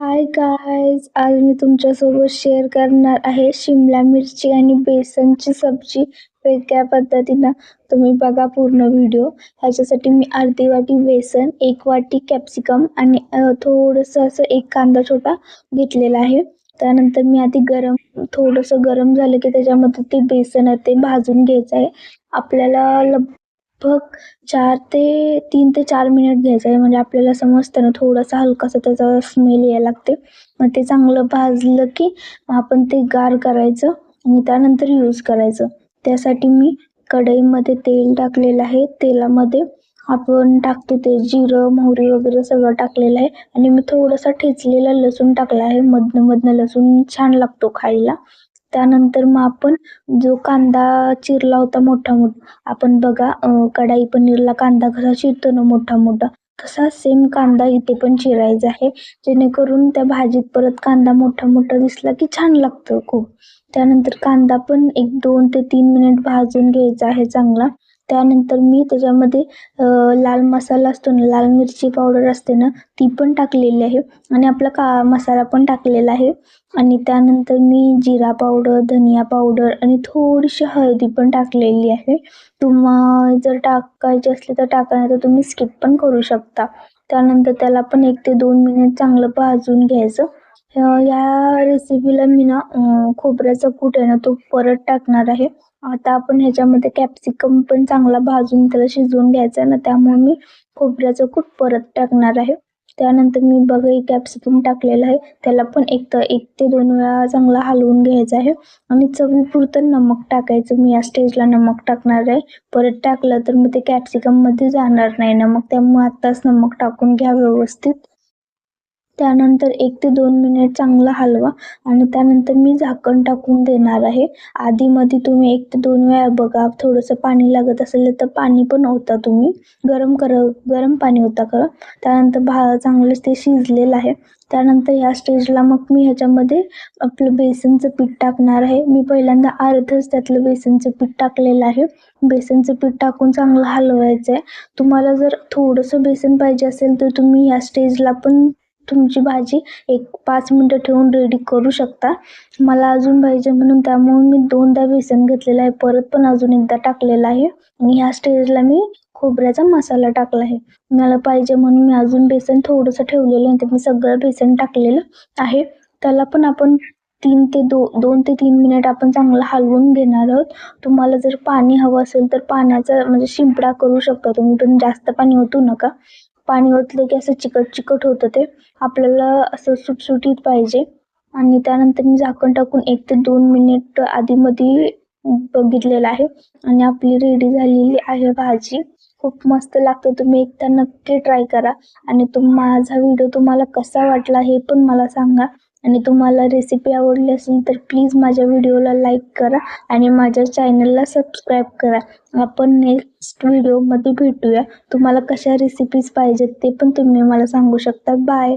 Hi guys आज मी तुमच्यासोबत share करणार आहे शिमला मिरची आणि बेसनची सब्जी वेगळ्या पद्धतीनं. तुम्ही बघा पूर्ण व्हिडिओ ह्याच्यासाठी मी अर्धी वाटी बेसन एक वाटी कॅप्सिकम आणि थोडंसं असं एक कांदा छोटा घेतलेला आहे. त्यानंतर मी आधी गरम थोडंसं गरम झालं की त्याच्यामध्ये ते बेसन आहे ते भाजून घ्यायचं आहे. आपल्याला लगभग चार ते तीन ते चार मिनिट घ्यायचं आहे. म्हणजे आपल्याला समजतं ना थोडासा हलकासा त्याचा स्मेल यायला लागते. मग ते चांगलं भाजलं की आपण ते गार करायचं आणि त्यानंतर यूज करायचं. त्यासाठी मी कढईमध्ये तेल टाकलेलं आहे. तेलामध्ये आपण टाकतो ते जिरं मोहरी वगैरे सगळं टाकलेलं आहे. आणि मी थोडासा ठेचलेला लसूण टाकला आहे. मधनं मधनं लसूण छान लागतो खायला. त्यानंतर मग आपण जो कांदा चिरला होता मोठा मोठा आपण बघा कढाई पनीरला कांदा कसा चिरतो ना मोठा मोठा तसा सेम कांदा इथे पण चिरायचा आहे. जेणेकरून त्या भाजीत परत कांदा मोठा मोठा दिसला की छान लागतं खूप. त्यानंतर कांदा पण एक दोन ते तीन मिनिट भाजून घ्यायचा आहे चांगला. त्यानंतर मी त्याच्यामध्ये लाल मसाला असतो ना लाल मिरची पावडर असते ना ती पण टाकलेली आहे. आणि आपला का मसाला पण टाकलेला आहे. आणि त्यानंतर मी जिरा पावडर धनिया पावडर आणि थोडीशी हळदी पण टाकलेली आहे. तुम्हाला जर टाकायची असली तर टाका नाही तर तुम्ही स्किप पण करू शकता. त्यानंतर त्याला पण एक ते दोन मिनिट चांगलं भाजून घ्यायचं. या रेसिपीला मी ना खोबऱ्याचा कूट आहे ना तो परत टाकणार आहे. आता आपण ह्याच्यामध्ये कॅप्सिकम पण चांगला भाजून त्याला शिजवून घ्यायचा आहे ना त्यामुळे मी खोबऱ्याचं कूट परत टाकणार आहे. त्यानंतर मी बघा कॅप्सिकम टाकलेलं आहे. त्याला पण एक तर एक ते दोन वेळा चांगला हलवून घ्यायचं आहे. आणि चवीपुरतं नमक टाकायचं. मी या स्टेजला नमक टाकणार आहे. परत टाकलं तर मग ते कॅप्सिकममध्ये जाणार नाही नमक. त्यामुळे आत्ताच नमक टाकून घ्या व्यवस्थित. त्यानंतर एक ते दोन मिनिट चांगलं हलवा आणि त्यानंतर मी झाकण टाकून देणार आहे. आधीमध्ये तुम्ही एक ते दोन वेळा बघा थोडंसं पाणी लागत असेल तर पाणी पण होता तुम्ही. गरम कर गरम पाणी होता करा. त्यानंतर भा चांगलंच ते शिजलेलं आहे. त्यानंतर ह्या स्टेजला मग मी ह्याच्यामध्ये आपलं बेसनचं पीठ टाकणार आहे. मी पहिल्यांदा अर्धच त्यातलं बेसनचं पीठ टाकलेलं आहे. बेसनचं पीठ टाकून चांगलं हलवायचं आहे तुम्हाला जर थोडंसं बेसन पाहिजे असेल तर तुम्ही ह्या स्टेजला पण तुमची भाजी एक पाच मिनटं ठेवून रेडी करू शकता. मला अजून पाहिजे म्हणून त्यामुळे मी दोनदा बेसन घेतलेलं आहे. परत पण अजून एकदा टाकलेलं आहे. आणि ह्या स्टेजला मी खोबऱ्याचा मसाला टाकला आहे. मला पाहिजे म्हणून मी अजून बेसन थोडंसं ठेवलेलं आहे. मी सगळं बेसन टाकलेलं आहे. त्याला पण आपण तीन ते दो दोन ते तीन मिनिट आपण चांगलं हलवून घेणार आहोत. तुम्हाला जर पाणी हवं असेल तर पाण्याचा म्हणजे शिंपडा करू शकता तुम्ही. पण जास्त पाणी ओतू नका. पाणी ओतलं की असं चिकट चिकट होतं ते. आपल्याला असं सुटसुटीत पाहिजे. आणि त्यानंतर मी झाकण टाकून एक ते दोन मिनिट आधीमध्ये बघितलेलं आहे. आणि आपली रेडी झालेली आहे भाजी. खूप मस्त लागते. तुम्ही एकदा नक्की ट्राय करा. आणि तुम माझा व्हिडिओ तुम्हाला कसा वाटला हे पण मला सांगा. आणि तुम्हाला रेसिपी आवडली असेल तर प्लीज माझ्या व्हिडिओला लाईक करा आणि माझ्या चॅनलला सबस्क्राईब करा. आपण नेक्स्ट व्हिडिओमध्ये भेटूया. तुम्हाला कशा रेसिपीज पाहिजेत ते पण तुम्ही मला सांगू शकता. बाय